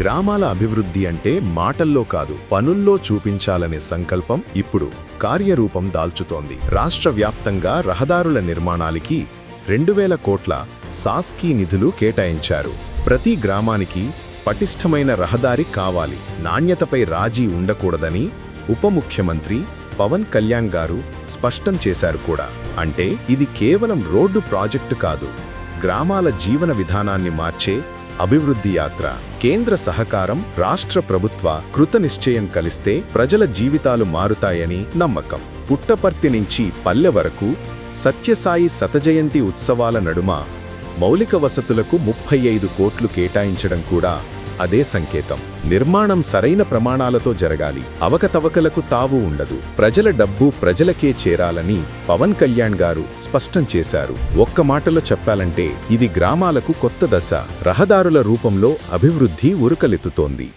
గ్రామాల అభివృద్ధి అంటే మాటల్లో కాదు పనుల్లో చూపించాలనే సంకల్పం ఇప్పుడు కార్యరూపం దాల్చుతోంది. రాష్ట్ర వ్యాప్తంగా రహదారుల నిర్మాణానికి రెండు వేల కోట్ల సాస్కీ నిధులు కేటాయించారు. ప్రతి గ్రామానికి పటిష్టమైన రహదారి కావాలి. నాణ్యతపై రాజీ ఉండకూడదని ఉప ముఖ్యమంత్రి పవన్ కళ్యాణ్ గారు స్పష్టం చేశారు కూడా. అంటే ఇది కేవలం రోడ్డు ప్రాజెక్టు కాదు గ్రామాల జీవన విధానాన్ని మార్చే అభివృద్ధి యాత్ర కేంద్ర సహకారం రాష్ట్ర ప్రభుత్వ కృతనిశ్చయం కలిస్తే ప్రజల జీవితాలు మారుతాయని నమ్మకం. పుట్టపర్తి నుంచి పల్లె వరకు సత్యసాయి శతజయంతి ఉత్సవాల నడుమ మౌలిక వసతులకు ముప్పై ఐదు కోట్లు కేటాయించడం కూడా అదే సంకేతం. నిర్మాణం సరైన ప్రమాణాలతో జరగాలి. అవకతవకలకు తావు ఉండదు. ప్రజల డబ్బు ప్రజలకే చేరాలని పవన్ కళ్యాణ్ గారు స్పష్టం చేశారు. ఒక్క మాటలో చెప్పాలంటే ఇది గ్రామాలకు కొత్త దశ. రహదారుల రూపంలో అభివృద్ధి ఉరకలెత్తుతోంది.